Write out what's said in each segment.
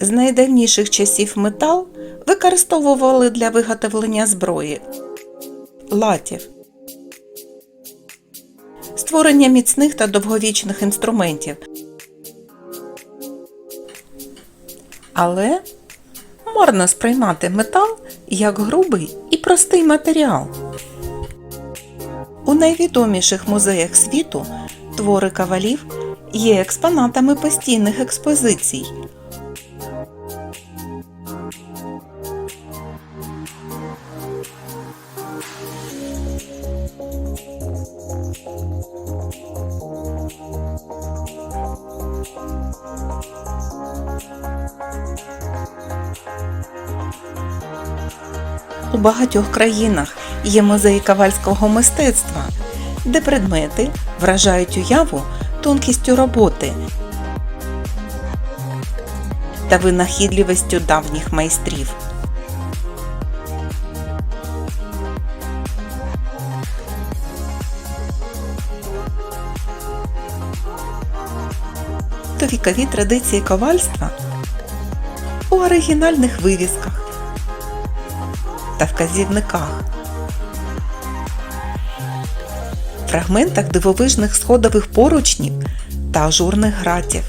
З найдавніших часів метал використовували для виготовлення зброї латів, створення міцних та довговічних інструментів. Але марно сприймати метал як грубий і простий матеріал. У найвідоміших музеях світу твори кавалів є експонатами постійних експозицій. У багатьох країнах є музеї кавальського мистецтва, де предмети вражають уяву тонкістю роботи та винахідливістю давніх майстрів. То вікові традиції ковальства у оригінальних вивісках та вказівниках. Фрагментах дивовижних сходових поручнів та ажурних гратів.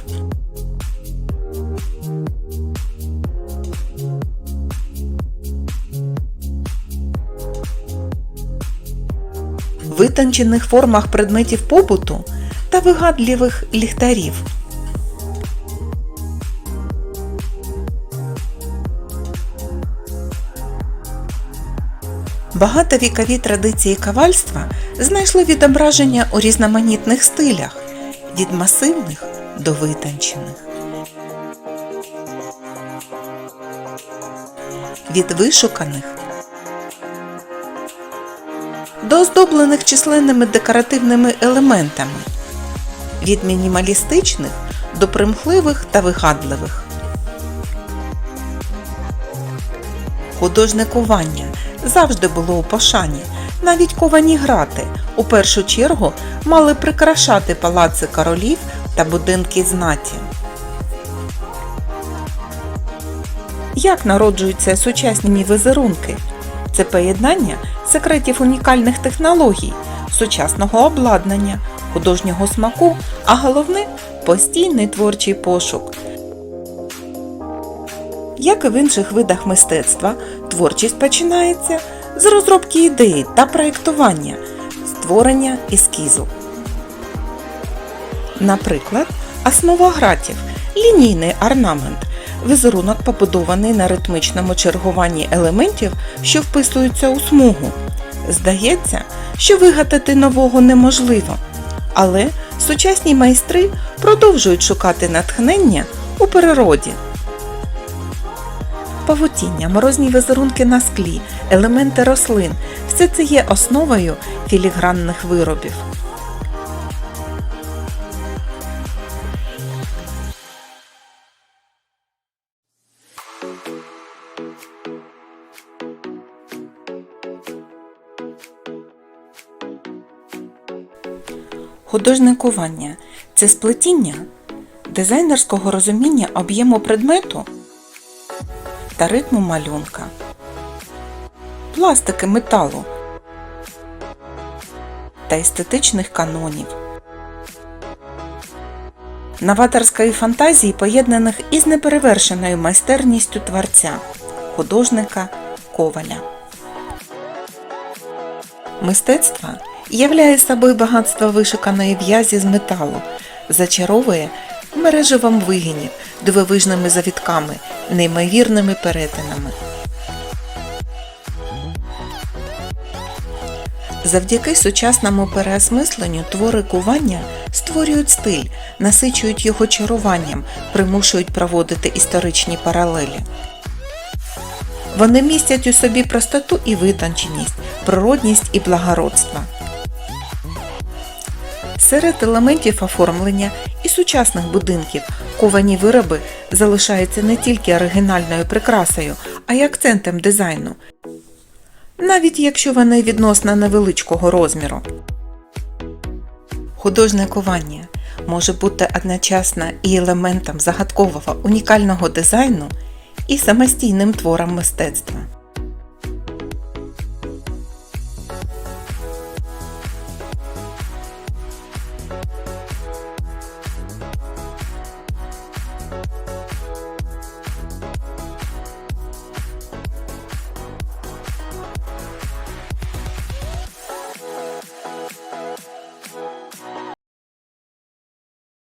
Витончених формах предметів побуту та вигадливих ліхтарів. Багатовікові традиції кавальства знайшли відображення у різноманітних стилях від масивних до витончених. Від вишуканих до оздоблених численними декоративними елементами, від мінімалістичних до примхливих та вигадливих. Художникування завжди було у пошані. Навіть ковані грати у першу чергу мали прикрашати палаци королів та будинки знаті. Як народжуються сучасні візерунки? Це поєднання секретів унікальних технологій, сучасного обладнання, художнього смаку, а головне постійний творчий пошук. Як і в інших видах мистецтва, творчість починається з розробки ідеї та проєктування, створення ескізу. Наприклад, основа гратів лінійний орнамент. Візерунок побудований на ритмічному чергуванні елементів, що вписуються у смугу. Здається, що вигадати нового неможливо, але сучасні майстри продовжують шукати натхнення у природі павутіння, морозні візерунки на склі, елементи рослин все це є основою філігранних виробів. Художникування це сплетіння дизайнерського розуміння об'єму предмету та ритму малюнка, пластики металу та естетичних канонів, новаторської фантазії, поєднаних із неперевершеною майстерністю творця, художника Коваля. Мистецтво являє собою багатство вишуканої в'язі з металу, зачаровує мереживом вигинів, дивовижними завітками, неймовірними перетинами. Завдяки сучасному переосмисленню твори кування створюють стиль, насичують його чаруванням, примушують проводити історичні паралелі. Вони містять у собі простоту і витонченість, природність і благородство. Серед елементів оформлення і сучасних будинків ковані вироби залишаються не тільки оригінальною прикрасою, а й акцентом дизайну, навіть якщо вони відносно невеличкого розміру. Художне кування може бути одночасно і елементом загадкового унікального дизайну, і самостійним твором мистецтва.